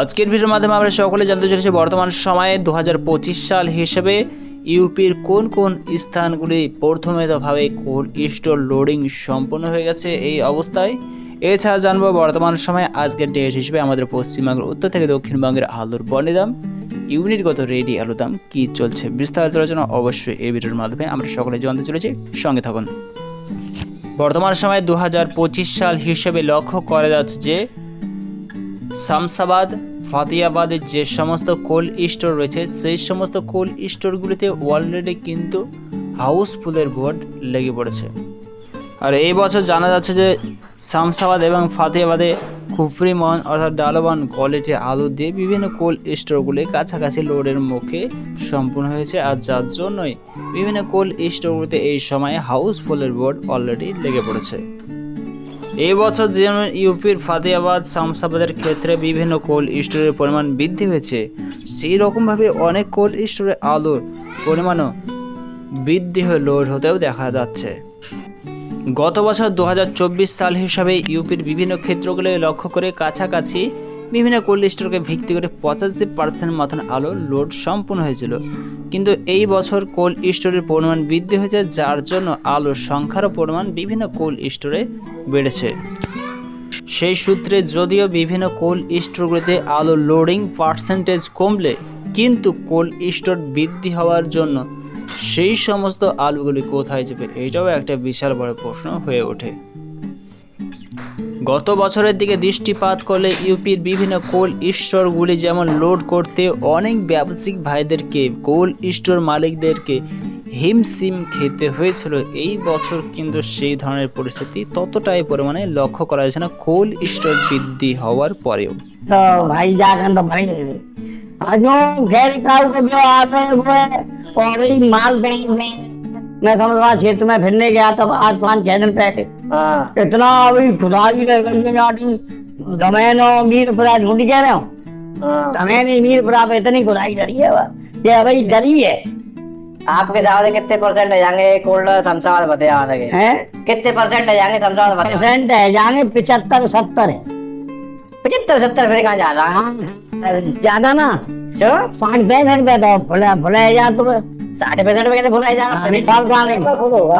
আজকের ভিডিওর মাধ্যমে আমরা সকলে জানতে চলেছি বর্তমান সময়ে দু হাজার পঁচিশ সাল হিসেবে ইউপির কোন কোন স্থানগুলি প্রথমেতভাবে কোল্ড স্টোর লোডিং সম্পন্ন হয়ে গেছে এই অবস্থায়। এছাড়া জানব বর্তমান সময়ে আজকের ডেট হিসেবে আমাদের পশ্চিমবঙ্গের উত্তর থেকে দক্ষিণবঙ্গের আলুর বন্ডের দাম ইউনিটগত রেডি আলুর দাম কী চলছে বিস্তারিত আলোচনা অবশ্যই এই ভিডিওর মাধ্যমে আমরা সকলে জানতে চলেছি। সঙ্গে থাকুন। বর্তমান সময়ে দু হাজার পঁচিশ সাল হিসেবে লক্ষ্য করা যাচ্ছে যে শামসাবাদ ফাতিয়াবাদের যে সমস্ত কোল্ড স্টোর রয়েছে, সেই সমস্ত কোল্ড স্টোরগুলিতে অলরেডি কিন্তু হাউসফুলের বোর্ড লেগে পড়েছে। আর এই বছর জানা যাচ্ছে যে শামসাবাদ এবং ফাতিয়াবাদে খুফরি মন অর্থাৎ ডালবান কোয়ালিটির আলু দিয়ে বিভিন্ন কোল্ড স্টোরগুলি কাছাকাছি লোডের মুখে সম্পূর্ণ হয়েছে আর যার জন্যই বিভিন্ন কোল্ড স্টোরগুলিতে এই সময়ে হাউসফুলের বোর্ড অলরেডি লেগে পড়েছে। এই বছর যেমন ইউপির ফাতেহাবাদ, শামসাবাদের ক্ষেত্রে বিভিন্ন কোল্ড স্টোরের পরিমাণ বৃদ্ধি হয়েছে সেই রকমভাবে অনেক কোল্ড স্টোরে আলুর পরিমাণও বৃদ্ধি হয়ে লোড হতেও দেখা যাচ্ছে। গত বছর দু হাজার চব্বিশ সাল হিসাবে ইউপির বিভিন্ন ক্ষেত্রগুলো লক্ষ্য করে কাছাকাছি বিভিন্ন কোল্ড স্টোরকে ভিত্তি করে পঁচাশি পার্সেন্ট মতন আলো লোড সম্পূর্ণ হয়েছিল। কিন্তু এই বছর কোল্ড স্টোরের পরিমাণ বৃদ্ধি হয়েছে, যার জন্য আলোর সংখ্যারও পরিমাণ বিভিন্ন কোল্ড স্টোরে বেড়েছে। সেই সূত্রে যদিও বিভিন্ন কোল্ড স্টোরগুলিতে আলো লোডিং পার্সেন্টেজ কমলে, কিন্তু কোল্ড স্টোর বৃদ্ধি হওয়ার জন্য সেই সমস্ত আলুগুলি কোথায় যাবে, এটাও একটা বিশাল বড় প্রশ্ন হয়ে ওঠে। গত বছরের দিকে দৃষ্টিপাত করলে ইউপির বিভিন্ন কোল্ড স্টোরগুলি যেমন লোড করতে অনেক ব্যবসায়িক ভাইদেরকে কোল্ড স্টোর মালিকদেরকে হিমসিম খেতে হয়েছিল এই বছর কিন্তু সেই ধরনের পরিস্থিতি ততটাই পরিমাণে লক্ষ্য করা যাচ্ছে না কোল্ড স্টোর বৃদ্ধি হওয়ার পরেও तो भाई जाकर तो भाई अजो घेर काल के जो आते हुए और ही माल बैंक में मैं समझ रहा क्षेत्र में फिरने गया तब आज पाँच छह दिन पहले। इतना अभी खुदा की ज़मीन और मीरपुरा ढूंढी कह रहे हो। ज़मीन ही मीरपुरा पे इतनी खुदाई करी है वह, ये भाई डरी है। आपके हिसाब से कितने परसेंट है जाएँगे कोल्ड शमशाबाद बते आने हैं? कितने परसेंट है जाएँगे शमशाबाद बते परसेंट है जाने पिछहत्तर सत्तर है। पचहत्तर सत्तर फिर कहाँ जा रहा है? ज़्यादा ना। पाँच पैंसठ पे तो भुला भुला जा तो। సాటి పెసెంట్ పెద్ద భూల అరే కాల్ కాలే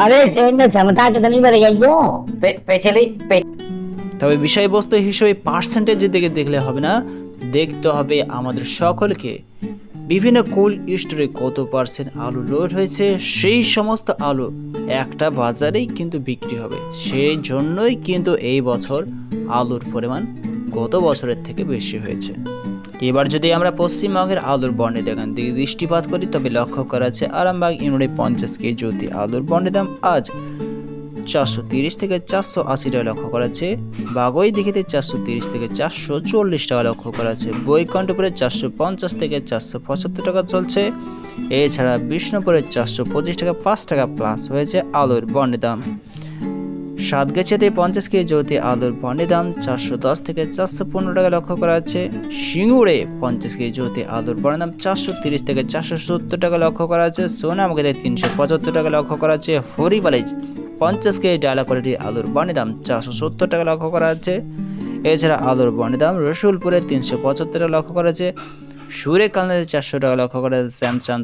అరే చేయండి చెమతా కదని మరి అయ్యో పెచలి তবে বিষয়বস্তু হিসেবে পার্সেন্টেজের দিকে দেখলে হবে না দেখতে হবে আমাদের সকলকে বিভিন্ন কোল্ড স্টোরে কত পার্সেন্ট আলু লোড হয়েছে সেই সমস্ত আলু একটা বাজারেই কিন্তু বিক্রি হবে সেই জন্যই কিন্তু এই বছর আলুর পরিমাণ গত বছরের থেকে বেশি হয়েছে এবার যদি আমরা পশ্চিমবঙ্গের আলুর বন্ডে দেখান, দিকে দৃষ্টিপাত করি, তবে লক্ষ্য করা আছে আরামবাগ ইউনিটে পঞ্চাশ কেজি অতি আলুর বন্ডের দাম আজ চারশো তিরিশ থেকে চারশো আশি টাকা লক্ষ্য করা আছে বাগই দিঘিতে চারশো তিরিশ থেকে চারশো চল্লিশ টাকা লক্ষ্য করা আছে বৈকণ্ঠপুরে চারশো পঞ্চাশ থেকে চারশো পঁচাত্তর টাকা চলছে। এছাড়া বিষ্ণুপুরে চারশো পঁচিশ টাকা পাঁচ টাকা প্লাস হয়েছে আলুর বন্ডের দাম। সাতগাছিয়াতে পঞ্চাশ কেজি জ্যোতি আলুর বন্ডের দাম চারশো দশ থেকে চারশো পনেরো টাকা লক্ষ্য করা আছে সিঙ্গুরে পঞ্চাশ কেজি জ্যোতি আলুর বন্ডের দাম চারশো তিরিশ থেকে চারশো সত্তর টাকা লক্ষ্য করা আছে সোনামুখীতে তিনশো পঁচাত্তর টাকা লক্ষ্য করা আছে হরিবালিজ পঞ্চাশ কেজি ডালা কোয়ালিটির আলুর বন্ডের দাম চারশো সত্তর টাকা লক্ষ্য করা আছে এছাড়া আলুর বন্ডের দাম রসুলপুরে তিনশো পঁচাত্তর টাকা লক্ষ্য করা আছে সুরে কালনাতে চারশো টাকা লক্ষ্য করা আছে শ্যামচাঁদ